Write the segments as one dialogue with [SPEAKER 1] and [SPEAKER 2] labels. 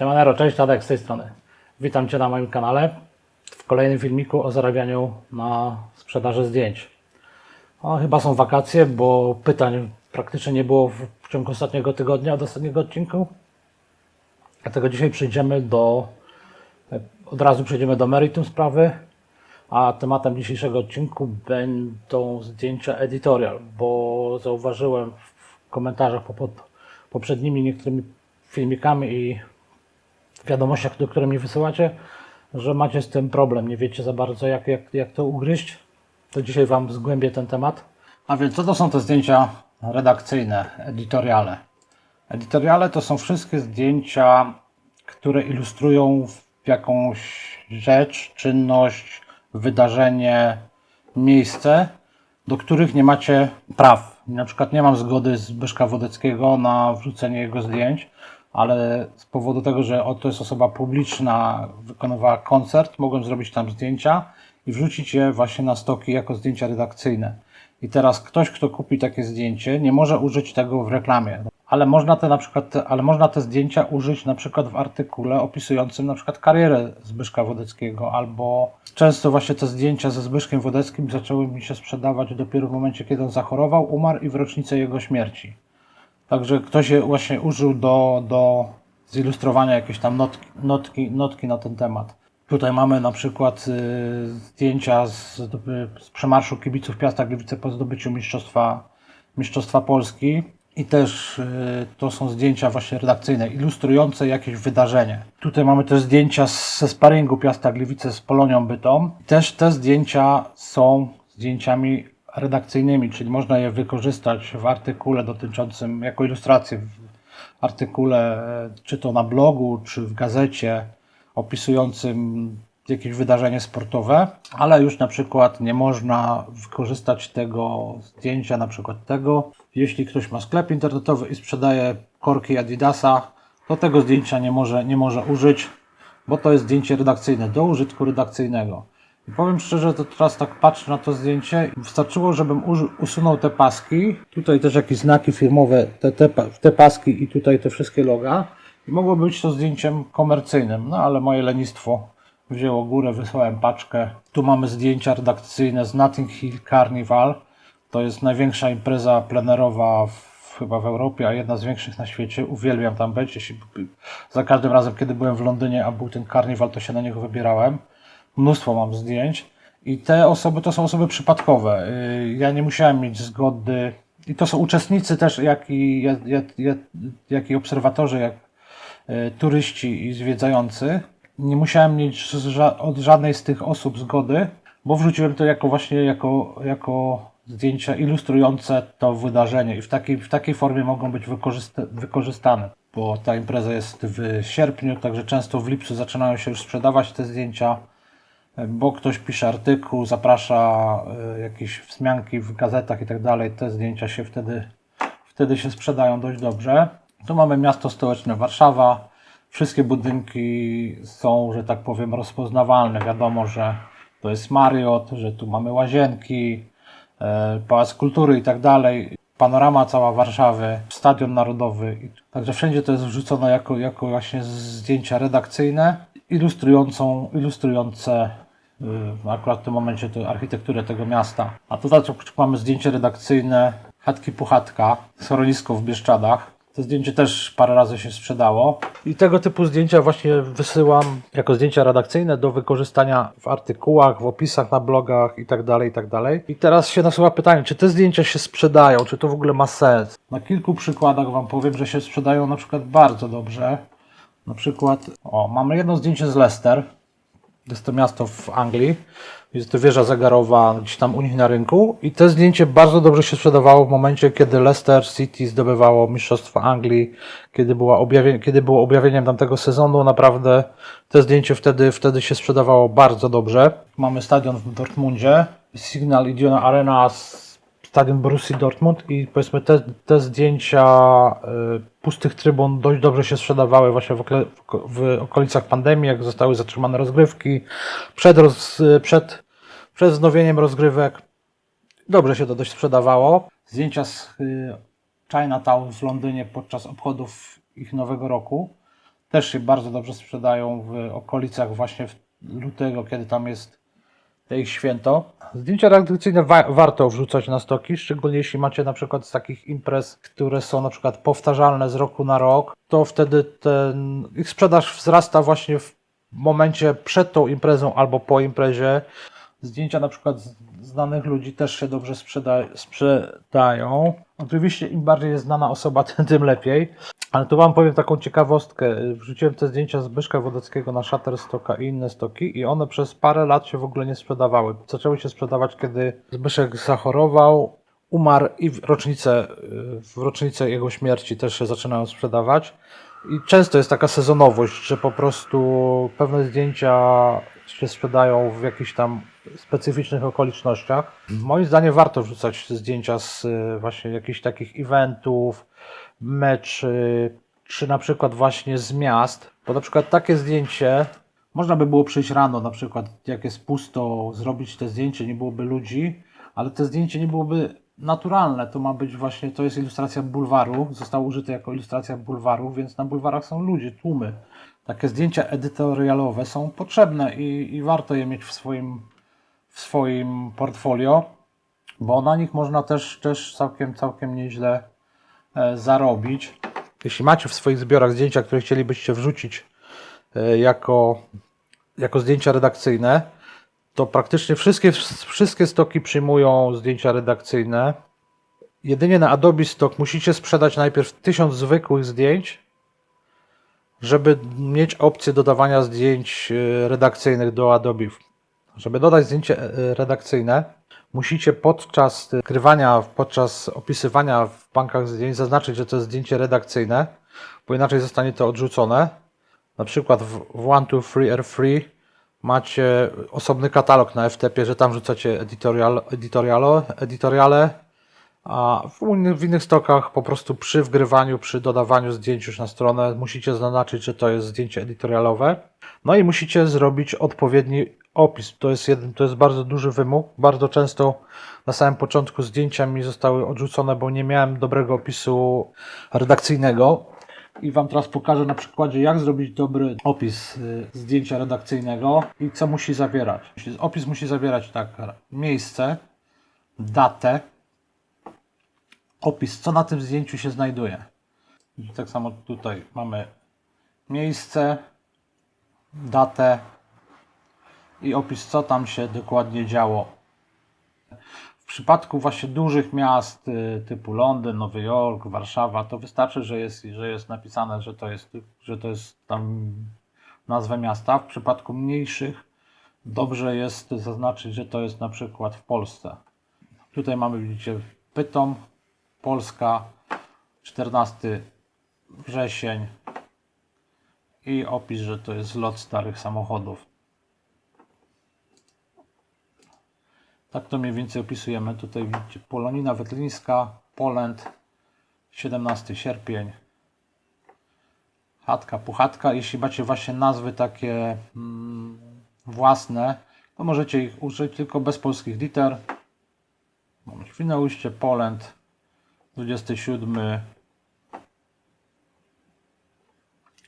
[SPEAKER 1] Siemanero, cześć, Tadek z tej strony. Witam Cię na moim kanale w kolejnym filmiku o zarabianiu na sprzedaży zdjęć. O, chyba są wakacje, bo pytań praktycznie nie było w, ciągu ostatniego tygodnia od ostatniego odcinku. Dlatego dzisiaj przejdziemy do, od razu przejdziemy do meritum sprawy, a tematem dzisiejszego odcinku będą zdjęcia editorial, bo zauważyłem w komentarzach po, pod poprzednimi niektórymi filmikami i wiadomościach, do które mi wysyłacie, że macie z tym problem, nie wiecie za bardzo jak, jak, jak to ugryźć, to dzisiaj Wam zgłębię ten temat. A więc co to są te zdjęcia redakcyjne, editoriale? Editoriale to są wszystkie zdjęcia, które ilustrują jakąś rzecz, czynność, wydarzenie, miejsce, do których nie macie praw. Na przykład nie mam zgody Zbyszka Wodeckiego na wrzucenie jego zdjęć, ale z powodu tego, że oto jest osoba publiczna, wykonywała koncert, mogłem zrobić tam zdjęcia i wrzucić je właśnie na stoki jako zdjęcia redakcyjne. I teraz ktoś, kto kupi takie zdjęcie, nie może użyć tego w reklamie. Ale można te na przykład, ale można te zdjęcia użyć na przykład w artykule opisującym na przykład karierę Zbyszka Wodeckiego, albo często właśnie te zdjęcia ze Zbyszkiem Wodeckim zaczęły mi się sprzedawać dopiero w momencie, kiedy on zachorował, umarł i w rocznicę jego śmierci. Także ktoś je właśnie użył do, do zilustrowania jakieś tam notki, notki, notki na ten temat. Tutaj mamy na przykład y, zdjęcia z, z przemarszu kibiców Piasta Gliwice po zdobyciu Mistrzostwa, Mistrzostwa Polski. I też y, to są zdjęcia właśnie redakcyjne, ilustrujące jakieś wydarzenie. Tutaj mamy też zdjęcia ze sparingu Piasta Gliwice z Polonią Bytom. Też te zdjęcia są zdjęciami redakcyjnymi, czyli można je wykorzystać w artykule dotyczącym, jako ilustrację w artykule, e, czy to na blogu, czy w gazecie opisującym jakieś wydarzenie sportowe, ale już na przykład nie można wykorzystać tego zdjęcia, na przykład tego. Jeśli ktoś ma sklep internetowy i sprzedaje korki Adidasa, to tego zdjęcia nie może, nie może użyć, bo to jest zdjęcie redakcyjne, do użytku redakcyjnego. Powiem szczerze, to teraz tak patrzę na to zdjęcie. Wystarczyło, żebym usunął te paski. Tutaj też jakieś znaki firmowe, te, te, te paski i tutaj te wszystkie loga. I mogło być to zdjęciem komercyjnym, no ale moje lenistwo wzięło górę, wysłałem paczkę. Tu mamy zdjęcia redakcyjne z Notting Hill Carnival. To jest największa impreza plenerowa w, chyba w Europie, a jedna z większych na świecie. Uwielbiam tam być. Jeśli, za każdym razem, kiedy byłem w Londynie, a był ten karniwal, to się na niego wybierałem mnóstwo mam zdjęć i te osoby to są osoby przypadkowe. Yy, Ja nie musiałem mieć zgody i to są uczestnicy też, jak i, jak, jak, jak, i obserwatorzy, jak yy, turyści i zwiedzający. Nie musiałem mieć od żadnej z tych osób zgody, bo wrzuciłem to jako właśnie jako, jako zdjęcia ilustrujące to wydarzenie i w takiej, w takiej formie mogą być wykorzysta- wykorzystane, bo ta impreza jest w sierpniu, także często w lipcu zaczynają się już sprzedawać te zdjęcia bo ktoś pisze artykuł, zaprasza y, jakieś wzmianki w gazetach i tak dalej, te zdjęcia się wtedy, wtedy się sprzedają dość dobrze. Tu mamy miasto stołeczne Warszawa. Wszystkie budynki są, że tak powiem, rozpoznawalne. Wiadomo, że to jest Mariot, że tu mamy łazienki, e, Pałac Kultury i tak dalej. Panorama cała Warszawy, Stadion Narodowy. Także wszędzie to jest wrzucone jako, jako właśnie zdjęcia redakcyjne, ilustrującą, ilustrujące akurat w tym momencie to architekturę tego miasta. A tutaj tu mamy zdjęcie redakcyjne Chatki Puchatka, schronisko w Bieszczadach. To zdjęcie też parę razy się sprzedało. I tego typu zdjęcia właśnie wysyłam jako zdjęcia redakcyjne do wykorzystania w artykułach, w opisach na blogach i tak dalej, i tak. I teraz się nasuwa pytanie, czy te zdjęcia się sprzedają, czy to w ogóle ma sens? Na kilku przykładach Wam powiem, że się sprzedają na przykład bardzo dobrze. Na przykład, o, mamy jedno zdjęcie z Leicester. Jest to miasto w Anglii. Jest to wieża zegarowa gdzieś tam u nich na rynku. I to zdjęcie bardzo dobrze się sprzedawało w momencie, kiedy Leicester City zdobywało Mistrzostwo Anglii, kiedy, była objawie, kiedy było objawieniem tamtego sezonu. Naprawdę to zdjęcie wtedy, wtedy się sprzedawało bardzo dobrze. Mamy stadion w Dortmundzie, Signal Iduna Arena, stadion Borussii Dortmund i powiedzmy te, te zdjęcia y, pustych trybun dość dobrze się sprzedawały właśnie w, okle, w oko- w okolicach pandemii, jak zostały zatrzymane rozgrywki, przed, roz, przed, przed wznowieniem rozgrywek. Dobrze się to dość sprzedawało. Zdjęcia z y, Chinatown w Londynie podczas obchodów ich nowego roku też się bardzo dobrze sprzedają w okolicach właśnie lutego, kiedy tam jest ich święto. Zdjęcia redakcyjne wa- warto wrzucać na stoki, szczególnie jeśli macie na przykład z takich imprez, które są na przykład powtarzalne z roku na rok, to wtedy ten, ich sprzedaż wzrasta właśnie w momencie przed tą imprezą albo po imprezie. Zdjęcia na przykład znanych ludzi też się dobrze sprzeda sprzedają. Oczywiście im bardziej jest znana osoba, tym lepiej. Ale tu wam powiem taką ciekawostkę. Wrzuciłem te zdjęcia Zbyszka Wodeckiego na Shutterstocka i inne stoki i one przez parę lat się w ogóle nie sprzedawały. Zaczęły się sprzedawać, kiedy Zbyszek zachorował, umarł i w rocznicę, w rocznicę jego śmierci też się zaczynają sprzedawać. I często jest taka sezonowość, że po prostu pewne zdjęcia się sprzedają w jakichś tam specyficznych okolicznościach. Moim zdaniem warto wrzucać zdjęcia z y, właśnie jakichś takich eventów, meczy, czy na przykład właśnie z miast. Bo na przykład takie zdjęcie można by było przyjść rano, na przykład jak jest pusto, zrobić te zdjęcie, nie byłoby ludzi, ale te zdjęcie nie byłoby naturalne. To ma być właśnie, to jest ilustracja bulwaru, zostało użyte jako ilustracja bulwaru, więc na bulwarach są ludzie, tłumy. Takie zdjęcia edytorialowe są potrzebne i, i warto je mieć w swoim, w swoim portfolio, bo na nich można też, też całkiem, całkiem nieźle zarobić. Jeśli macie w swoich zbiorach zdjęcia, które chcielibyście wrzucić e, jako, jako zdjęcia redakcyjne, to praktycznie wszystkie, wszystkie stoki przyjmują zdjęcia redakcyjne. Jedynie na Adobe Stock musicie sprzedać najpierw 1000 zwykłych zdjęć, żeby mieć opcję dodawania zdjęć e, redakcyjnych do Adobe. Żeby dodać zdjęcie e, redakcyjne, musicie podczas skrywania, podczas opisywania w bankach zdjęć zaznaczyć, że to jest zdjęcie redakcyjne, bo inaczej zostanie to odrzucone. Na przykład w w One, Two, Three R Free macie osobny katalog na FTP, że tam wrzucacie editorial, editorialo, editoriale, a w, w innych stokach po prostu przy wgrywaniu, przy dodawaniu zdjęć już na stronę musicie zaznaczyć, że to jest zdjęcie editorialowe. No i musicie zrobić odpowiedni opis. To jest, jeden, to jest bardzo duży wymóg. Bardzo często na samym początku zdjęcia mi zostały odrzucone, bo nie miałem dobrego opisu redakcyjnego. I Wam teraz pokażę na przykładzie, jak zrobić dobry opis y, zdjęcia redakcyjnego i co musi zawierać. Opis musi zawierać tak, miejsce, datę, opis, co na tym zdjęciu się znajduje. I tak samo tutaj mamy miejsce, datę i opis, co tam się dokładnie działo. W przypadku właśnie dużych miast y, typu Londyn, Nowy Jork, Warszawa, to wystarczy, że jest, że jest napisane, że to jest, że to jest tam nazwa miasta. W przypadku mniejszych dobrze jest zaznaczyć, że to jest na przykład w Polsce. Tutaj mamy, widzicie, Pytom, Polska, 14 wrzesień i opis, że to jest lot starych samochodów. Tak to mniej więcej opisujemy. Tutaj widzicie Polonina Wetlińska, Poland, 17 sierpień. Chatka, puchatka. Jeśli macie właśnie nazwy takie mm, własne, to możecie ich użyć tylko bez polskich liter. Świnoujście, Poland, 27.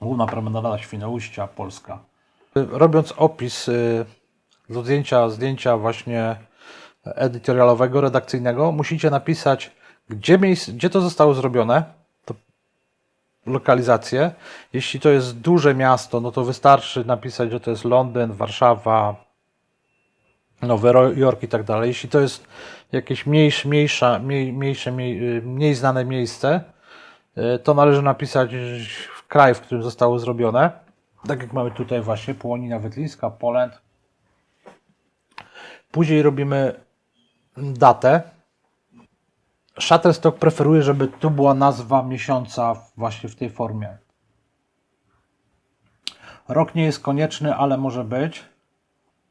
[SPEAKER 1] Główna promenada Świnoujścia, Polska. Robiąc opis y, zdjęcia, zdjęcia właśnie editorialowego, redakcyjnego, musicie napisać, gdzie, miejsc, gdzie to zostało zrobione, to lokalizację. Jeśli to jest duże miasto, no to wystarczy napisać, że to jest Londyn, Warszawa, Nowy Jork i tak dalej. Jeśli to jest jakieś mniejsze, mniejsza, mniej, mniejsze, mniej, mniej znane miejsce, y, to należy napisać kraj, w którym zostało zrobione. Tak jak mamy tutaj właśnie Połonina Wetlińska, Poland. Później robimy datę. Shutterstock preferuje, żeby tu była nazwa miesiąca właśnie w tej formie. Rok nie jest konieczny, ale może być.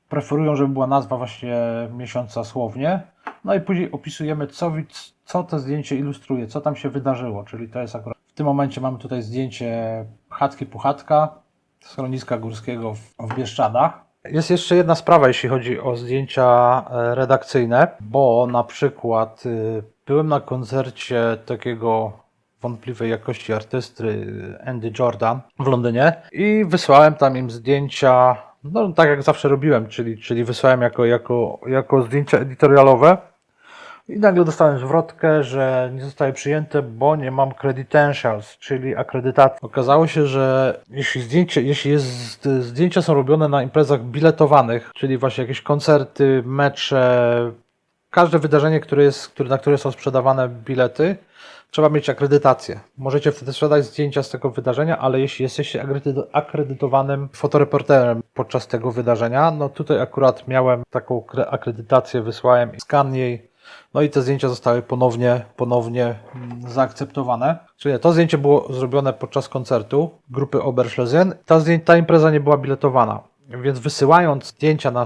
[SPEAKER 1] Preferują, żeby była nazwa właśnie miesiąca słownie. No i później opisujemy, co, co to zdjęcie ilustruje, co tam się wydarzyło. Czyli to jest akurat. W tym momencie mamy tutaj zdjęcie chatki Puchatka, schroniska górskiego w, w Bieszczadach. Jest jeszcze jedna sprawa, jeśli chodzi o zdjęcia e, redakcyjne, bo na przykład y, byłem na koncercie takiego wątpliwej jakości artysty Andy Jordan w Londynie i wysłałem tam im zdjęcia, no tak jak zawsze robiłem, czyli, czyli wysłałem jako, jako, jako zdjęcia editorialowe i nagle dostałem zwrotkę, że nie zostaje przyjęte, bo nie mam credentials, czyli akredytacji. Okazało się, że jeśli, zdjęcie, jeśli jest, zdjęcia są robione na imprezach biletowanych, czyli właśnie jakieś koncerty, mecze, każde wydarzenie, które jest, które, na które są sprzedawane bilety, trzeba mieć akredytację. Możecie wtedy sprzedać zdjęcia z tego wydarzenia, ale jeśli jesteście akredyto- akredytowanym fotoreporterem podczas tego wydarzenia, no tutaj akurat miałem taką kre- akredytację, wysłałem skan jej, no i te zdjęcia zostały ponownie, ponownie mm, zaakceptowane. Czyli to zdjęcie było zrobione podczas koncertu grupy Oberschlesien. Ta, ta impreza nie była biletowana. Więc wysyłając zdjęcia na,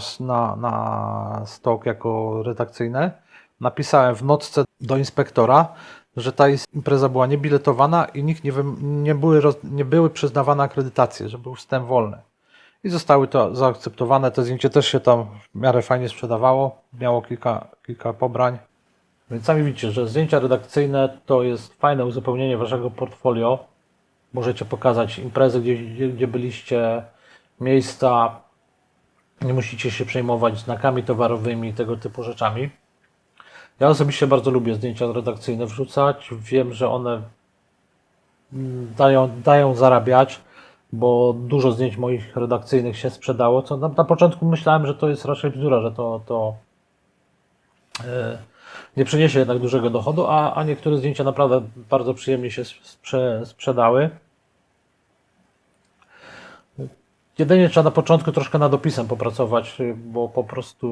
[SPEAKER 1] na, stok jako redakcyjne, napisałem w notce do inspektora, że ta impreza była niebiletowana i nikt nie, nie, były, nie były przyznawane akredytacje, że był wstęp wolny. I zostały to zaakceptowane. To zdjęcie też się tam w miarę fajnie sprzedawało. Miało kilka, kilka pobrań. Więc sami widzicie, że zdjęcia redakcyjne to jest fajne uzupełnienie waszego portfolio. Możecie pokazać imprezy, gdzie, gdzie, gdzie byliście, miejsca. Nie musicie się przejmować znakami towarowymi, tego typu rzeczami. Ja osobiście bardzo lubię zdjęcia redakcyjne wrzucać. Wiem, że one mm, dają, dają zarabiać, bo dużo zdjęć moich redakcyjnych się sprzedało. Co na, na początku myślałem, że to jest raczej bzdura, że to, to e, nie przyniesie jednak dużego dochodu, a, a niektóre zdjęcia naprawdę bardzo przyjemnie się sprze, sprzedały. Jedynie trzeba na początku troszkę nad opisem popracować, bo po prostu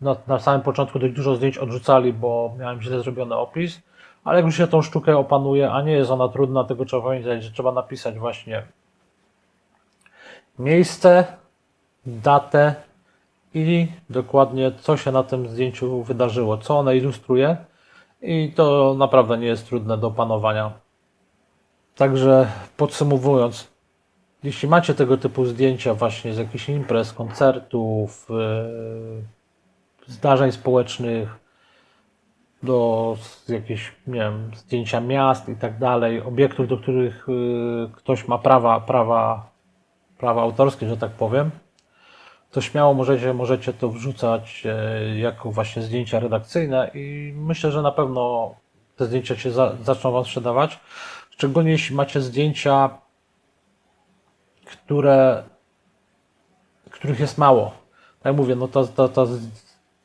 [SPEAKER 1] na, na samym początku dość dużo zdjęć odrzucali, bo miałem źle zrobiony opis, ale jak już się tą sztukę opanuje, a nie jest ona trudna, tego trzeba pamiętać, że trzeba napisać właśnie miejsce, datę i dokładnie co się na tym zdjęciu wydarzyło, co one ilustruje i to naprawdę nie jest trudne do opanowania. Także podsumowując, jeśli macie tego typu zdjęcia właśnie z jakichś imprez, koncertów, yy, zdarzeń społecznych, do z jakieś, nie wiem, zdjęcia miast i tak dalej, obiektów, do których yy, ktoś ma prawa, prawa, prawa autorskie, że tak powiem, to śmiało możecie, możecie to wrzucać e, jako właśnie zdjęcia redakcyjne i myślę, że na pewno te zdjęcia się za, zaczną Wam sprzedawać. Szczególnie jeśli macie zdjęcia, które, których jest mało. Tak jak mówię, no ta, ta, ta,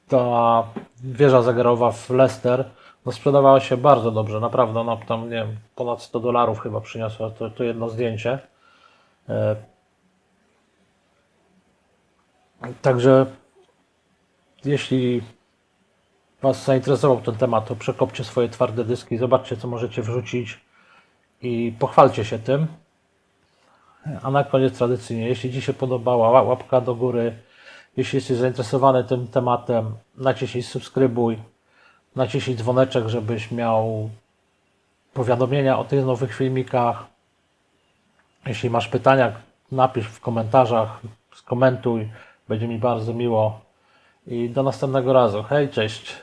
[SPEAKER 1] ta wieża zegarowa w Leicester no sprzedawała się bardzo dobrze, naprawdę. Ona tam, nie wiem, ponad 100 dolarów chyba przyniosła to, to jedno zdjęcie. E, Także jeśli Was zainteresował ten temat, to przekopcie swoje twarde dyski, zobaczcie, co możecie wrzucić i pochwalcie się tym. A na koniec tradycyjnie, jeśli Ci się podobała, ła- łapka do góry. Jeśli jesteś zainteresowany tym tematem, naciśnij subskrybuj, naciśnij dzwoneczek, żebyś miał powiadomienia o tych nowych filmikach. Jeśli masz pytania, napisz w komentarzach, skomentuj. Będzie mi bardzo miło. I do następnego razu. Hej, cześć.